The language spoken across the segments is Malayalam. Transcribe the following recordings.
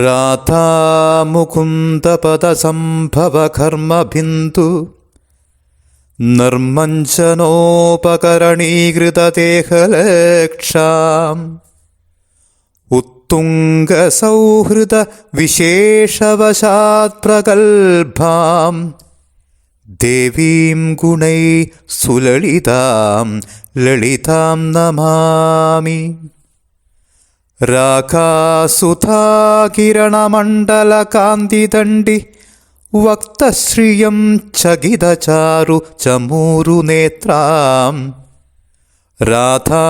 राता मुकुन्तपदसम्भव कर्मभिन्तु नर्मञ्जनोपकरणीकृततेखलक्षाम् उत्तुङ्गसौहृदविशेषवशात्प्रगल्भाम् देवीं गुणैः सुललितां ललितां नमामि राखासुथा किरणमण्डलकान्तिदण्डि वक्तश्रियं च गिदचारु च मूरुनेत्रां राधा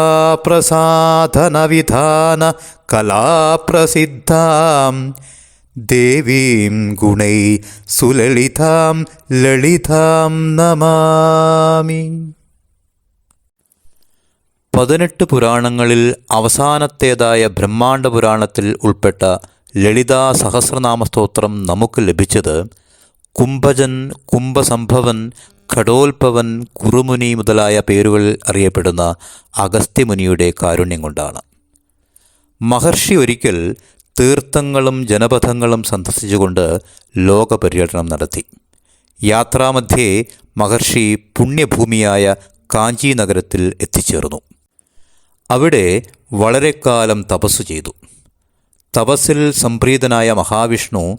ദേവീം ഗുണൈ സുലളിതാം ലളിതാം നമാമി. പതിനെട്ട് പുരാണങ്ങളിൽ അവസാനത്തേതായ ബ്രഹ്മാണ്ഡ പുരാണത്തിൽ ഉൾപ്പെട്ട ലളിതാ സഹസ്രനാമ സ്തോത്രം നമുക്ക് ലഭിച്ചത് കുംഭജൻ കുംഭസംഭവൻ ഘടോത്ഭവൻ കുറുമുനി മുതലായ പേരുകളിൽ അറിയപ്പെടുന്ന അഗസ്ത്യമുനിയുടെ കാരുണ്യം കൊണ്ടാണ്. മഹർഷി ഒരിക്കൽ തീർത്ഥങ്ങളും ജനപഥങ്ങളും സന്ദർശിച്ചുകൊണ്ട് ലോകപര്യടനം നടത്തി. യാത്രാമധ്യേ മഹർഷി പുണ്യഭൂമിയായ കാഞ്ചി നഗരത്തിൽ എത്തിച്ചേർന്നു. അവിടെ വളരെക്കാലം തപസ്സു ചെയ്തു. തപസ്സിൽ സംപ്രീതനായ മഹാവിഷ്ണു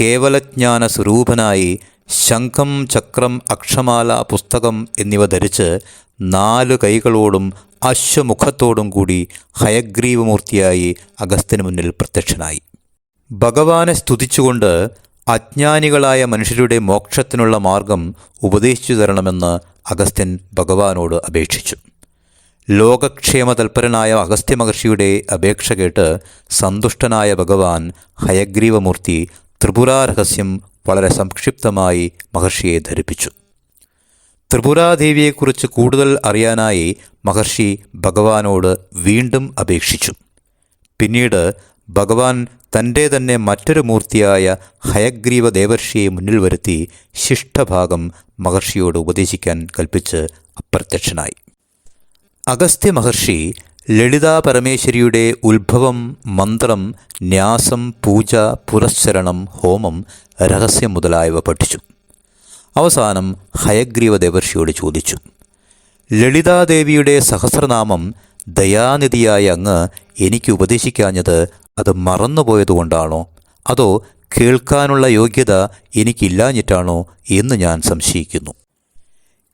കേവലജ്ഞാന സ്വരൂപനായി ശംഖം ചക്രം അക്ഷമാല പുസ്തകം എന്നിവ ധരിച്ച് നാല് കൈകളോടും അശ്വമുഖത്തോടും കൂടി ഹയഗ്രീവമൂർത്തിയായി അഗസ്ത്യന് മുന്നിൽ പ്രത്യക്ഷനായി. ഭഗവാനെ സ്തുതിച്ചുകൊണ്ട് അജ്ഞാനികളായ മനുഷ്യരുടെ മോക്ഷത്തിനുള്ള മാർഗം ഉപദേശിച്ചു തരണമെന്ന് അഗസ്ത്യൻ ഭഗവാനോട് അപേക്ഷിച്ചു. ലോകക്ഷേമ തൽപരനായ അഗസ്ത്യ മഹർഷിയുടെ അപേക്ഷ കേട്ട് സന്തുഷ്ടനായ ഭഗവാൻ ഹയഗ്രീവമൂർത്തി ത്രിപുരാരഹസ്യം വളരെ സംക്ഷിപ്തമായി മഹർഷിയെ ധരിപ്പിച്ചു. ത്രിപുരാദേവിയെക്കുറിച്ച് കൂടുതൽ അറിയാനായി മഹർഷി ഭഗവാനോട് വീണ്ടും അപേക്ഷിച്ചു. പിന്നീട് ഭഗവാൻ തന്റെ തന്നെ മറ്റൊരു മൂർത്തിയായ ഹയഗ്രീവ ദേവർഷിയെ മുന്നിൽ വരുത്തി ശിഷ്ടഭാഗം മഹർഷിയോട് ഉപദേശിക്കാൻ കൽപ്പിച്ച് അപ്രത്യക്ഷനായി. അഗസ്ത്യ മഹർഷി ലളിതാ പരമേശ്വരിയുടെ ഉത്ഭവം മന്ത്രം ന്യാസം പൂജ പുരസ്ചരണം ഹോമം രഹസ്യം മുതലായവ പഠിച്ചു. അവസാനം ഹയഗ്രീവ ദേവർഷിയോട് ചോദിച്ചു ലളിതാദേവിയുടെ സഹസ്രനാമം ദയാനിധിയായ അങ്ങ് എനിക്ക് ഉപദേശിക്കാഞ്ഞത് അത് മറന്നുപോയതുകൊണ്ടാണോ? അതോ കേൾക്കാനുള്ള യോഗ്യത എനിക്കില്ലാഞ്ഞിട്ടാണോ എന്ന് ഞാൻ സംശയിക്കുന്നു.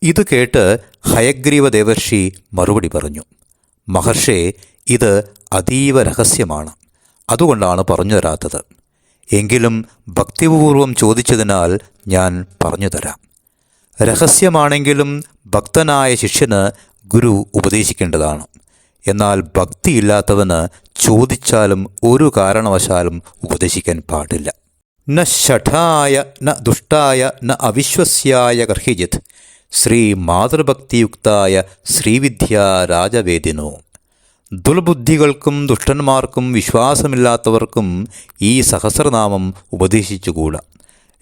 ഇത് കേട്ട് ഹയഗ്രീവ ദേവർഷി മറുപടി പറഞ്ഞു മഹർഷേ ഇത് അതീവ രഹസ്യമാണ്. അതുകൊണ്ടാണ് പറഞ്ഞു തരാത്തത്. എങ്കിലും ഭക്തിപൂർവം ചോദിച്ചതിനാൽ ഞാൻ പറഞ്ഞു തരാം രഹസ്യമാണെങ്കിലും ഭക്തനായ ശിഷ്യന് ഗുരു ഉപദേശിക്കേണ്ടതാണ്. എന്നാൽ ഭക്തിയില്ലാത്തവന് ചോദിച്ചാലും ഒരു കാരണവശാലും ഉപദേശിക്കാൻ പാടില്ല. ന ഷഠായ ന ദുഷ്ടായ ന അവിശ്വസ്യായ ഗർഹിജിത് ശ്രീ മാതൃഭക്തിയുക്തായ ശ്രീവിദ്യാ രാജവേദിനോ ദുർബുദ്ധികൾക്കും ദുഷ്ടന്മാർക്കും വിശ്വാസമില്ലാത്തവർക്കും ഈ സഹസ്രനാമം ഉപദേശിച്ചുകൂടാ.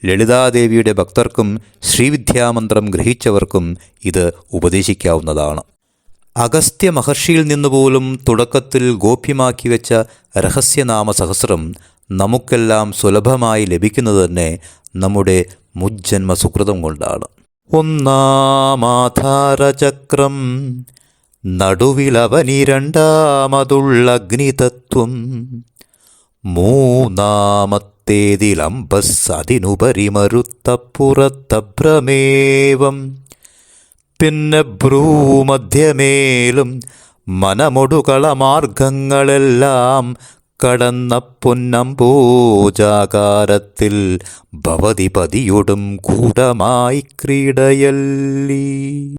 ലളിതാദേവിയുടെ ഭക്തർക്കും ശ്രീവിദ്യാമന്ത്രം ഗ്രഹിച്ചവർക്കും ഇത് ഉപദേശിക്കാവുന്നതാണ്. അഗസ്ത്യ മഹർഷിയിൽ നിന്നുപോലും തുടക്കത്തിൽ ഗോപ്യമാക്കി വെച്ച രഹസ്യനാമ സഹസ്രം നമുക്കെല്ലാം സുലഭമായി ലഭിക്കുന്നത് തന്നെ നമ്മുടെ മുജ്ജന്മ സുഹൃതം കൊണ്ടാണ് ഒന്നാമാധാരചക്രം നടുവിലവനിരണ്ടാമതുള്ള അഗ്നിതത്വം മൂന്നാമത്തേതിലംബസ് അതിനുപരി മരുത്തപ്പുറത്തഭ്രമേവം പിന്നെ ഭ്രൂമധ്യമേലും മനമൊടുകളമാർഗങ്ങളെല്ലാം കടന്ന പൊന്നംബോജാകാരത്തിൽ ഭവതിപതിയൊടും കൂടമായി ക്രീഡയല്ലീ.